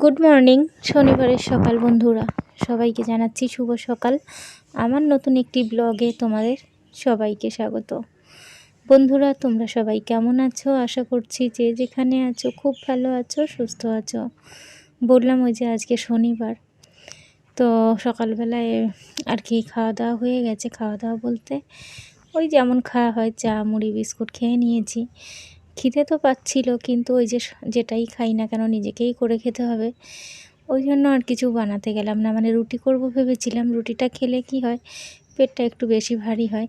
Good morning শনিবারের সকাল বন্ধুরা। সবাইকে জানাচ্ছি শুভ সকাল। আমার নতুন একটি ব্লগে তোমাদের সবাইকে স্বাগত। বন্ধুরা, তোমরা সবাই কেমন আছো? আশা করছি যে যেখানে আছো, খুব ভালো আছো, সুস্থ আছো। বললাম ওই যে আজকে শনিবার। তো সকালবেলায় আর কি খাওয়া দাওয়া হয়ে গেছে, খাওয়া দাওয়া বলতে ওই যেমন খাওয়া হয়, চা, মুড়ি, বিস্কুট খেয়ে নিয়েছি। খিদে তো পাচ্ছিল, কিন্তু ওই যে যেটাই খাই না কেন নিজেকেই করে খেতে হবে। ওই জন্য আর কিছু বানাতে গেলাম না। মানে রুটি করব ভেবেছিলাম, রুটিটা খেলে কি হয়? পেটটা একটু বেশি ভারী হয়।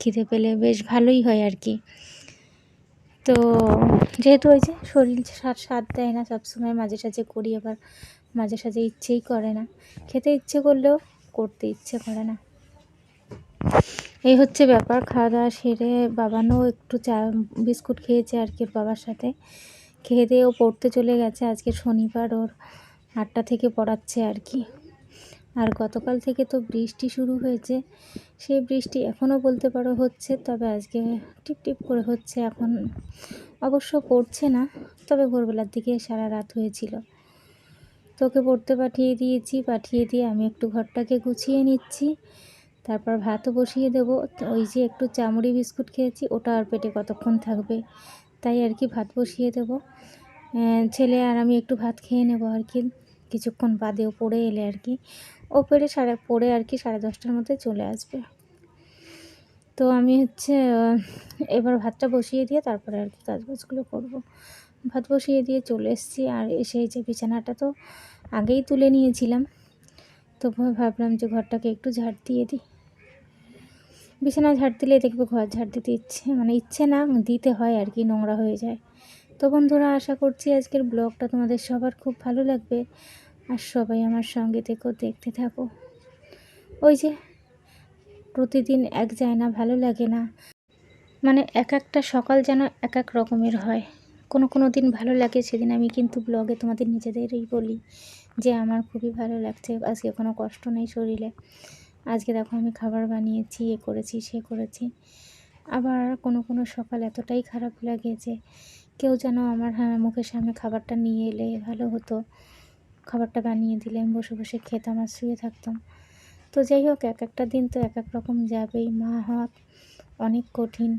খিদে পেলে বেশ ভালোই হয় আর কি। তো যেহেতু ওই যে শরীর স্বাদ স্বাদ দেয় না, সবসময় মাঝে সাঝে করি, আবার মাঝে সাঝে ইচ্ছেই করে না। খেতে ইচ্ছে করলেও করতে ইচ্ছে করে না। এই হচ্ছে ব্যাপার খাওয়া দাওয়া সেরে বাবানও একটু চা, বিস্কুট খেয়েছে আর কি বাবার সাথে। খেয়ে দিয়ে ও পড়তে চলে গেছে, আজকে শনিবার ওর আটটা থেকে পড়াচ্ছে আর কি। আর গতকাল থেকে তো বৃষ্টি শুরু হয়েছে, সেই বৃষ্টি এখনও বলতে পারো হচ্ছে, তবে আজকে টিপ টিপ করে হচ্ছে, এখন অবশ্য পড়ছে না, তবে ভোরবেলার দিকে সারা রাত হয়েছিল। তোকে পড়তে পাঠিয়ে দিয়েছি, পাঠিয়ে দিয়ে আমি একটু ঘরটাকে গুছিয়ে নিচ্ছি। তারপর ভাতও বসিয়ে দেবো। ওই যে একটু চামড়ি বিস্কুট খেয়েছি, ওটা আর পেটে কতক্ষণ থাকবে? তাই আর কি ভাত বসিয়ে দেবো। ছেলে আর আমি একটু ভাত খেয়ে নেব আর কি। কিছুক্ষণ বাদে ও পড়ে এলে আর কি। ও পেরে সাড়ে, পড়ে আর কি সাড়ে দশটার মধ্যে চলে আসবে। তো আমি হচ্ছে এবার ভাতটা বসিয়ে দিয়ে তারপরে আর কি কাজবাজগুলো করব। ভাত বসিয়ে দিয়ে চলে এসেছি। আর এসে যে বিছানাটা তো আগেই তুলে নিয়েছিলাম। তো ভাবলাম যে ঘরটাকে একটু ঝাড় দিয়ে দিই। বিছানা ঝাড় দিলে দেখবে ঘর ঝাড় দিতে ইচ্ছে মানে ইচ্ছে না, দিতে হয় আর কি, নোংরা হয়ে যায়। তো বন্ধুরা, আশা করছি আজকের ব্লগটা তোমাদের সবার খুব ভালো লাগবে। আর সবাই আমার সঙ্গে থেকেও দেখতে থাকো। ওই যে, প্রতিদিন এক যায় না, ভালো লাগে না। মানে এক একটা সকাল যেন এক এক রকমের হয়। কোনো কোনো দিন ভালো লাগে, সেদিন আমি কিন্তু ব্লগে তোমাদের নিজেদেরই বলি যে আমার খুবই ভালো লাগছে, আজকে কোনো কষ্ট নেই শরীরে। আজকে দেখো আমি খাবার বানিয়েছি, এ করেছি, সে করেছি। আবার কোনো কোনো সকাল এতটাই খারাপ লাগে যে কেউ যেন আমার হ্যাঁ মুখের সামনে খাবারটা নিয়ে এলে ভালো হতো। খাবারটা বানিয়ে দিলে আমি বসে বসে খেতাম আর শুয়ে থাকতাম। তো যাই হোক, এক একটা দিন তো এক এক রকম যাবেই। মা হওয়া অনেক কঠিন,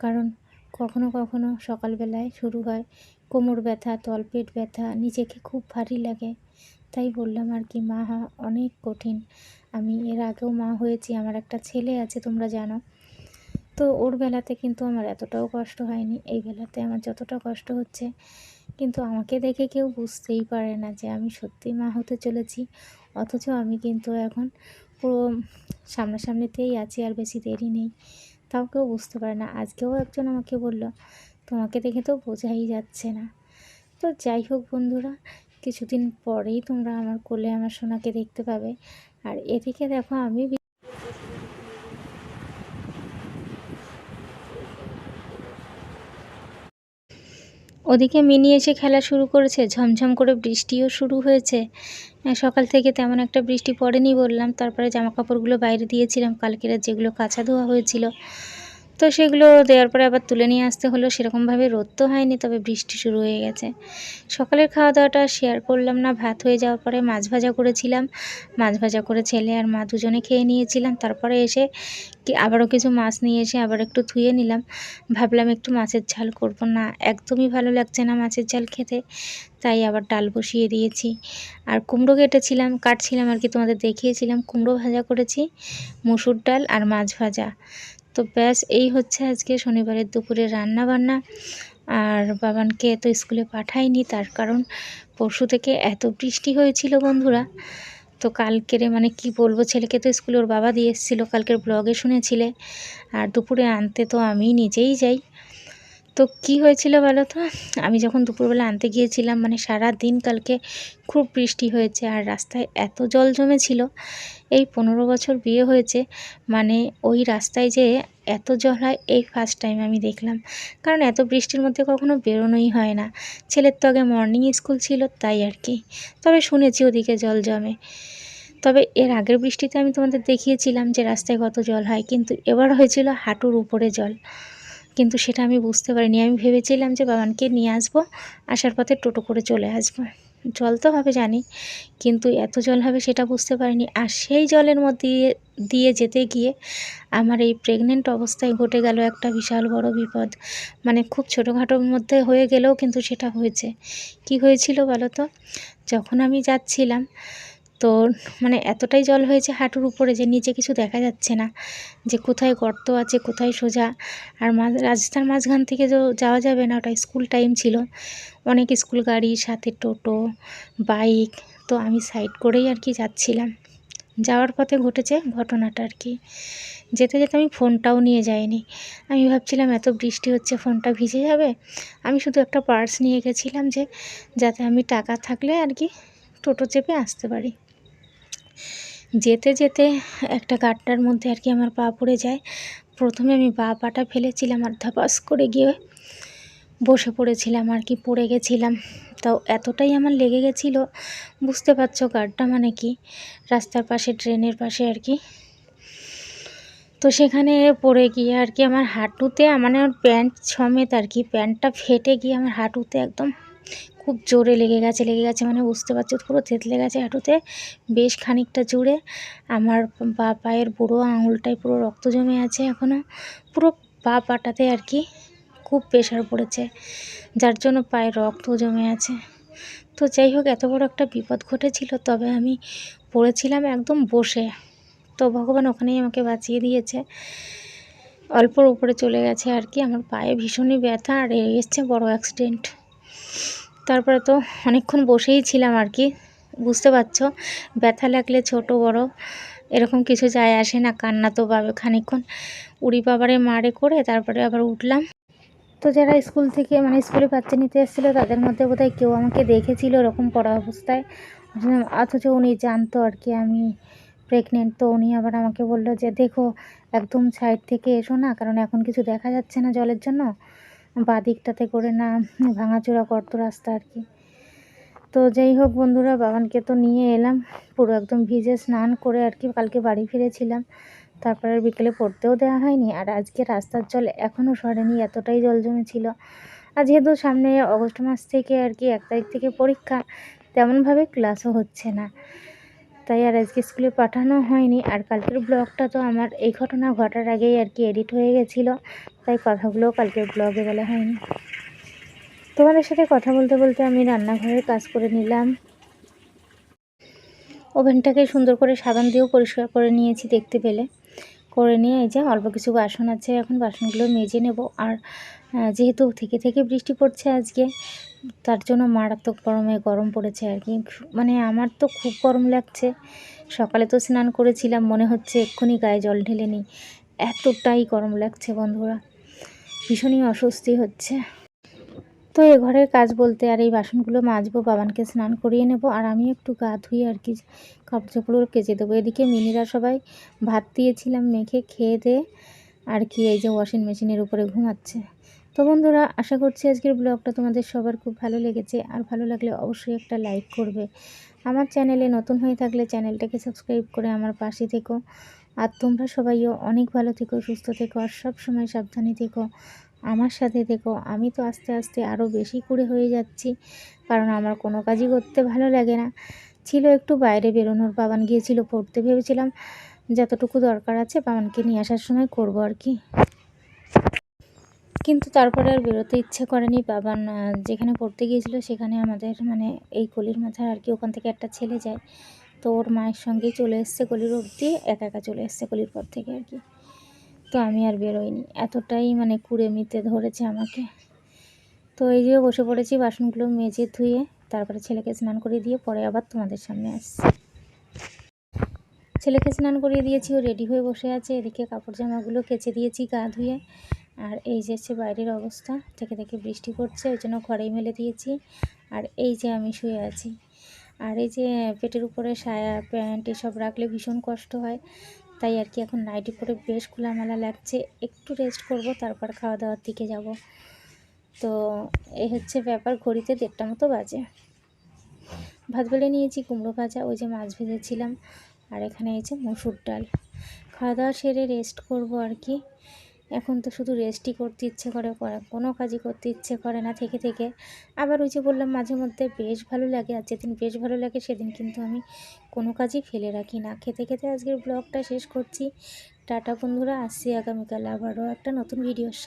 কারণ কখনো কখনো সকালবেলায় শুরু হয় কোমর ব্যথা, তলপেট ব্যথা, নিজেকে খুব ভারী লাগে। তাই বললাম আর কি, মা, অনেক কঠিন। আমি এর আগেও মা হয়েছি, আমার একটা ছেলে আছে, তোমরা জানো। তো ওর বেলাতে কিন্তু আমার এতটাও কষ্ট হয়নি, এই বেলাতে আমার যতটা কষ্ট হচ্ছে, কিন্তু আমাকে দেখে কেউ বুঝতেই পারে না যে আমি সত্যি মা হতে চলেছি। অথচ আমি কিন্তু এখন পুরো সামনাসামনিতেই আছি, আর বেশি দেরি নেই। তাও কেউ বুঝতে পারে না। আজকেও একজন আমাকে বলল, তোমাকে দেখে তো বোঝাই যাচ্ছে না। তো যাই হোক বন্ধুরা কিছুদিন পরেই তোমরা আমার কোলে আমার সোনাকে দেখতে পাবে। আর এদিকে দেখো আমি ওদিকে মিনি এসে খেলা শুরু করেছে। ঝমঝম করে বৃষ্টিও শুরু হয়েছে। সকাল থেকে তেমন একটা বৃষ্টি পড়েনি বললাম। তারপরে জামা কাপড়গুলো বাইরে দিয়েছিলাম। কালকেরা যেগুলো কাঁচা ধোয়া হয়েছিল তো সেগুলো দেওয়ার পরে আবার তুলে নিয়ে আসতে হলো। সেরকমভাবে রোদ তো হয়নি, তবে বৃষ্টি শুরু হয়ে গেছে। সকালের খাওয়া দাওয়াটা শেয়ার করলাম না, ভাত হয়ে যাওয়ার পরে মাছ ভাজা করেছিলাম। মাছ ভাজা করে ছেলে আর মা দুজনে খেয়ে নিয়েছিলাম। তারপরে এসে কি আবারও কিছু মাছ নিয়ে এসে আবার একটু ধুয়ে নিলাম। ভাবলাম একটু মাছের ঝাল করব না, একদমই ভালো লাগছে না মাছের ঝাল খেতে। তাই আবার ডাল বসিয়ে দিয়েছি। আর কুমড়ো কেটেছিলাম, কাটছিলাম আর কি তোমাদের দেখিয়েছিলাম। কুমড়ো ভাজা করেছি, মুসুর ডাল আর মাছ ভাজা। তো ব্যাস, এই হচ্ছে আজকে শনিবারের দুপুরে রান্না বান্না আর বাবানকে তো স্কুলে পাঠাইনি, তার কারণ পরশু থেকে এত বৃষ্টি হয়েছিল বন্ধুরা। তো কালকেরে মানে কি বলব, ছেলেকে তো স্কুলে ওর বাবা দিয়ে এসেছিল, কালকের ব্লগে শুনেছিলে। আর দুপুরে আনতে তো আমি নিজেই যাই। তো কি হয়েছিল বলো তো? আমি যখন দুপুরবেলা আনতে গিয়েছিলাম মানে সারা দিন কালকে খুব বৃষ্টি হয়েছে আর রাস্তায় এত জল জমেছিল, এই পনেরো বছর বিয়ে হয়েছে মানে ওই রাস্তায় যে এত জল হয়, এই ফার্স্ট টাইম আমি দেখলাম। কারণ এত বৃষ্টির মধ্যে কখনো বেরোনোই হয় না। ছেলের তো আগে মর্নিং স্কুল ছিল, তাই আর কি। তবে শুনেছি ওদিকে জল জমে। তবে এর আগের বৃষ্টিতে আমি তোমাদের দেখিয়েছিলাম যে রাস্তায় কত জল হয়, কিন্তু এবার হয়েছিল হাঁটুর উপরে জল। কিন্তু সেটা আমি বুঝতে পারিনি। আমি ভেবেছিলাম যে বাবানকে নিয়ে আসব, আসার পথে টোটো করে চলে আসব। জল তো হবে জানি, কিন্তু এত জল হবে সেটা বুঝতে পারিনি। আর সেই জলের মধ্যে দিয়ে দিয়ে যেতে গিয়ে আমার এই প্রেগনেন্ট অবস্থায় ঘটে গেল একটা বিশাল বড় বিপদ। মানে খুব ছোটোখাটোর মধ্যে হয়ে গেলেও কিন্তু সেটা হয়েছে। কি হয়েছিল বলো তো? যখন আমি যাচ্ছিলাম তো মানে এতটাই জল হয়েছে হাঁটুর উপরে যে নিচে কিছু দেখা যাচ্ছে না, যে কোথায় গর্ত আছে, কোথায় সোজা। আর রাস্তার মাঝখান থেকে তো যাওয়া যাবে না, ওটা স্কুল টাইম ছিল। অনেক স্কুল গাড়ি, সাথে টোটো, বাইক, তো আমি সাইড করেই আর কি যাচ্ছিলাম। যাওয়ার পথে ঘটেছে ঘটনাটা আর কি। যেতে যেতে আমি ফোনটাও নিয়ে যাইনি। আমি ভাবছিলাম, এত বৃষ্টি হচ্ছে, ফোনটা ভিজে যাবে? আমি শুধু একটা পার্স নিয়ে গেছিলাম যে, যাতে আমি টাকা থাকলে আর কি টোটো চেপে আসতে পারি। যেতে যেতে একটা গাড্ডার মধ্যে আর কি আমার পা পড়ে যায়। প্রথমে আমি বা পাটা ফেলেছিলাম আর ধাপাস করে গিয়ে বসে পড়েছিলাম আর কি, পড়ে গেছিলাম। তাও এতটাই আমার লেগে গেছিল, বুঝতে পারছ গাড্ডা মানে কি? রাস্তার পাশে ট্রেনের পাশে আর কি। তো সেখানে পড়ে গিয়ে আর কি আমার হাঁটুতে মানে প্যান্ট সমেত আর কি, প্যান্টটা ফেটে গিয়ে আমার হাঁটুতে একদম খুব জোরে লেগে গেছে লেগে গেছে মানে বুঝতে পারছ, পুরো থেতলে গেছে হাঁটুতে। বেশ খানিকটা জুড়ে আমার বা পায়ের বুড়ো আঙুলটায় পুরো রক্ত জমে আছে এখনও পুরো পা পাটাতে আর কি খুব প্রেশার পড়েছে, যার জন্য পায়ে রক্ত জমে আছে। তো যাই হোক, এত বড় একটা বিপদ ঘটেছিল, তবে আমি পড়েছিলাম একদম বসে। তো ভগবান ওখানেই আমাকে বাঁচিয়ে দিয়েছে। অল্পর উপরে চলে গেছে আর কি। আমার পায়ে ভীষণই ব্যথা আর এসছে বড় অ্যাক্সিডেন্ট তারপরে তো অনেকক্ষণ বসেই ছিলাম আর কি, বুঝতে পারছ? ব্যথা লাগলে ছোট, বড়, এরকম কিছু যায় আসে না, কান্না তো পাবে খানিকক্ষণ। উড়ি বাবারে মারে করে তারপরে আবার উঠলাম। তো যারা স্কুল থেকে মানে স্কুলে বাচ্চা নিতে এসেছিল, তাদের মধ্যে বোধহয় কেউ আমাকে দেখেছিল এরকম পড়া অবস্থায়। অথচ উনি জানতো আর কি, আমি প্রেগনেন্ট তো উনি আবার আমাকে বলল যে, দেখো, একদম সাইড থেকে এসো না, কারণ এখন কিছু দেখা যাচ্ছে না জলের জন্য। বা দিকটাতে করে না, ভাঙাচোরা গর্ত রাস্তা আর কি। তো যাই হোক বন্ধুরা বাবানকে তো নিয়ে এলাম। পুরো একদম ভিজে স্নান করে আর কি কালকে বাড়ি ফিরেছিলাম। তারপরে বিকেলে পড়তেও দেওয়া হয়নি। আর আজকে রাস্তার জল এখনও সরেনি, এতটাই জল জমেছিল। আর যেহেতু সামনে অগস্ট মাস থেকে আর কি এক তারিখ থেকে পরীক্ষা, তেমনভাবে ক্লাসও হচ্ছে না। তাই আর আজকে স্কুলে পাঠানো হয়নি। আর কালকের ব্লগটা তো আমার, এই ঘটনা ঘটার আগেই আর কি এডিট হয়ে গেছিল। তাই কথাগুলো কালকের ব্লগে বলা হয়নি। তোমাদের সাথে কথা বলতে বলতে আমি রান্নাঘরের কাজ করে নিলাম। ওভেনটাকে সুন্দর করে সাবান দিয়েও পরিষ্কার করে নিয়েছি দেখতে পেলে। করে নিয়ে এই যে অল্প কিছু বাসন আছে, এখন বাসনগুলো মেজে নেব। আর যেহেতু থেকে থেকে বৃষ্টি পড়ছে আজকে, তার জন্য মারাত্মক গরমে গরম পড়েছে আর কি। মানে আমার তো খুব গরম লাগছে। সকালে তো স্নান করেছিলাম, মনে হচ্ছে এক্ষুনি গায়ে জল ঢেলে নিই। এতটাই গরম লাগছে বন্ধুরা। ভীষণই অস্বস্তি হচ্ছে। তো এ ঘরের কাজ বলতে আর এই বাসনগুলো মাজবো, বাবানকে স্নান করিয়ে নেব, আর আমি একটু গা ধুয়ে আর কি কাপড় চোপড়গুলো কেচে দেবো। এদিকে মিনিরা সবাই ভাত দিয়েছিলাম, মেখে খেয়ে দিয়ে আর কি এই যে ওয়াশিং মেশিনের উপরে ঘুমাচ্ছে। তো বন্ধুরা, আশা করছি আজকের ব্লগটা তোমাদের সবার খুব ভালো লেগেছে। আর ভালো লাগলে অবশ্যই একটা লাইক করবে। আমার চ্যানেলে নতুন হয়ে থাকলে চ্যানেলটাকে সাবস্ক্রাইব করে আমার পাশে থেকো। আর তোমরা সবাইও অনেক ভালো থেকো, সুস্থ থেকো, আর সব সময় সাবধানে থেকো। আমার সাথে থেকো। আমি তো আস্তে আস্তে আরও বেশি করে হয়ে যাচ্ছি, কারণ আমার কোনো কাজই করতে ভালো লাগে না। ছিল একটু বাইরে বেরোনোর, বাবান গিয়েছিল পড়তে ভেবেছিলাম, যতটুকু দরকার আছে বাবানকে নিয়ে আসার সময় করব আর কি। কিন্তু তারপরে আর বেরোতে ইচ্ছে করেনি। বাবান যেখানে পড়তে গিয়েছিল সেখানে আমাদের মানে এই কলির মাথায় আর কি ওখান থেকে একটা ছেলে যায়। তো ওর মায়ের সঙ্গেই চলে এসছে গলির অবধি, একা একা চলে এসছে গলির পর থেকে আর কি। তো আমি আর বেরোইনি। এতটাই মানে কুড়ে মিতে ধরেছে আমাকে। তো এই যে বসে পড়েছি, বাসনগুলো মেজে ধুয়ে, তারপরে ছেলেকে স্নান করিয়ে দিয়ে পরে আবার তোমাদের সামনে আসছি। ছেলেকে স্নান করিয়ে দিয়েছি, ও রেডি হয়ে বসে আছে। এদিকে কাপড় জামাগুলো কেচে দিয়েছি, গা ধুয়ে। আর এই যে হচ্ছে বাইরের অবস্থা থেকে থেকে বৃষ্টি পড়ছে, ওই জন্য ঘরেই মেলে দিয়েছি। আর এই যে আমি শুয়ে আছি। আর এই যে পেটের উপরে সায়া, প্যান্ট এসব রাখলে ভীষণ কষ্ট হয়। তাই আর কি এখন নাইটি পরে বেশ খোলামেলা লাগছে। একটু রেস্ট করব, তারপর খাওয়া দাওয়ার দিকে যাব। তো এই হচ্ছে ব্যাপার, ঘড়িতে দেড়টা মতো বাজে। ভাত বেড়ে নিয়েছি, কুমড়ো ভাজা, ওই যে মাছ ভেজেছিলাম। আর এখানে এই যে মসুর ডাল। খাওয়া দাওয়া সেরে রেস্ট করব আর কি। এখন তো শুধু রেস্টই করতে ইচ্ছে করে কোনো কাজই করতে ইচ্ছে করে না থেকে থেকে। আবার ওই যে বললাম মাঝে মধ্যে বেশ ভালো লাগে, আর যেদিন বেশ ভালো লাগে সেদিন কিন্তু আমি কোনো কাজই ফেলে রাখি না। খেতে খেতে আজকের ব্লগটা শেষ করছি। টাটা বন্ধুরা, আসছি আগামীকাল আবারও একটা নতুন ভিডিওর সাথে।